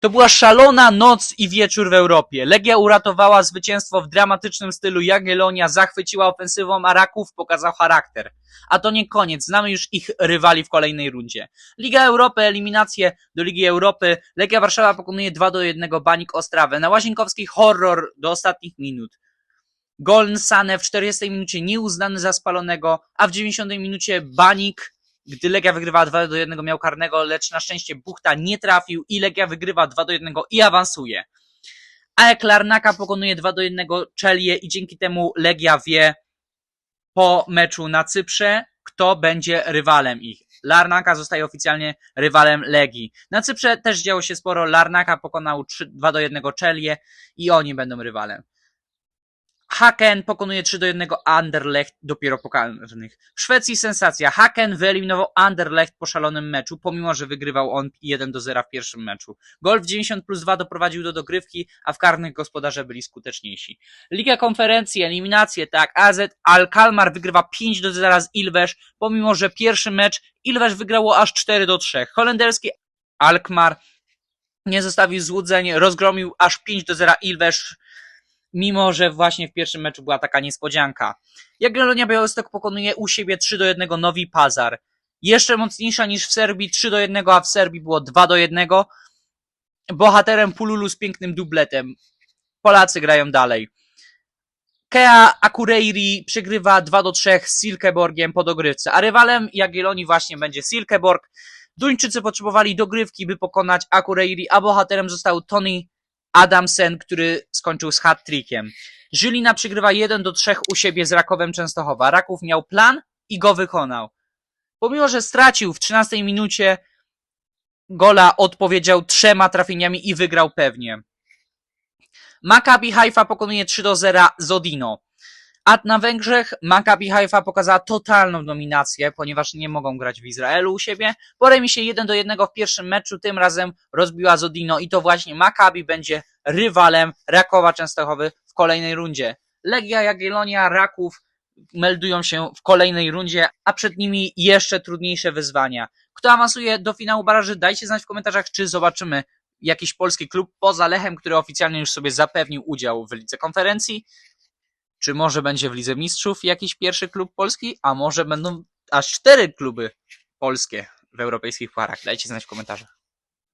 To była szalona noc i wieczór w Europie. Legia uratowała zwycięstwo w dramatycznym stylu Jagiellonia, zachwyciła ofensywą, a Raków pokazał charakter. A to nie koniec, znamy już ich rywali w kolejnej rundzie. Liga Europy, eliminacje do Ligi Europy. Legia Warszawa pokonuje 2 do 1 Banik Ostrawę. Na Łazienkowskiej horror do ostatnich minut. Gol Sane w 40 minucie nieuznany za spalonego, a w 90 minucie Banik, gdy Legia wygrywała 2 do 1 miał karnego, lecz na szczęście Buchta nie trafił i Legia wygrywa 2 do 1 i awansuje. AEK Larnaka pokonuje 2 do 1 Czelię i dzięki temu Legia wie po meczu na Cyprze, kto będzie rywalem ich. Larnaka zostaje oficjalnie rywalem Legii. Na Cyprze też działo się sporo. Larnaka pokonał 3, 2 do 1 Czelię i oni będą rywalem. Haken pokonuje 3 do 1 Anderlecht dopiero pokalnych. W Szwecji sensacja. Haken wyeliminował Anderlecht po szalonym meczu, pomimo że wygrywał on 1 do 0 w pierwszym meczu. Gol w 90 plus 2 doprowadził do dogrywki, a w karnych gospodarze byli skuteczniejsi. Liga konferencji, eliminacje, tak. AZ Al-Kalmar wygrywa 5 do 0 z Ilves, pomimo że pierwszy mecz Ilves wygrało aż 4 do 3. Holenderski Alkmaar nie zostawił złudzeń, rozgromił aż 5 do 0 Ilves, mimo że właśnie w pierwszym meczu była taka niespodzianka. Jagiellonia Białystok pokonuje u siebie 3 do 1 Nowi Pazar. Jeszcze mocniejsza niż w Serbii 3 do 1, a w Serbii było 2 do 1. Bohaterem Pululu z pięknym dubletem. Polacy grają dalej. Kea Akureiri przegrywa 2 do 3 z Silkeborgiem po dogrywce, a rywalem Jagiellonii właśnie będzie Silkeborg. Duńczycy potrzebowali dogrywki, by pokonać Akureiri, a bohaterem został Tony Adamsen, który skończył z hat-trickiem. Żylina przegrywa 1 do 3 u siebie z Rakowem Częstochowa. Raków miał plan i go wykonał. Pomimo, że stracił w 13 minucie gola, odpowiedział trzema trafieniami i wygrał pewnie. Maccabi Haifa pokonuje 3 do 0 Zodino. A na Węgrzech Maccabi Haifa pokazała totalną dominację, ponieważ nie mogą grać w Izraelu u siebie. Po remisie 1 do 1 w pierwszym meczu, tym razem rozbiła Zodino i to właśnie Maccabi będzie rywalem Rakowa Częstochowy w kolejnej rundzie. Legia Jagiellonia Raków meldują się w kolejnej rundzie, a przed nimi jeszcze trudniejsze wyzwania. Kto awansuje do finału baraży, dajcie znać w komentarzach, czy zobaczymy jakiś polski klub poza Lechem, który oficjalnie już sobie zapewnił udział w Lidze Konferencji. Czy może będzie w Lidze Mistrzów jakiś pierwszy klub polski, a może będą aż cztery kluby polskie w europejskich parach? Dajcie znać w komentarzach.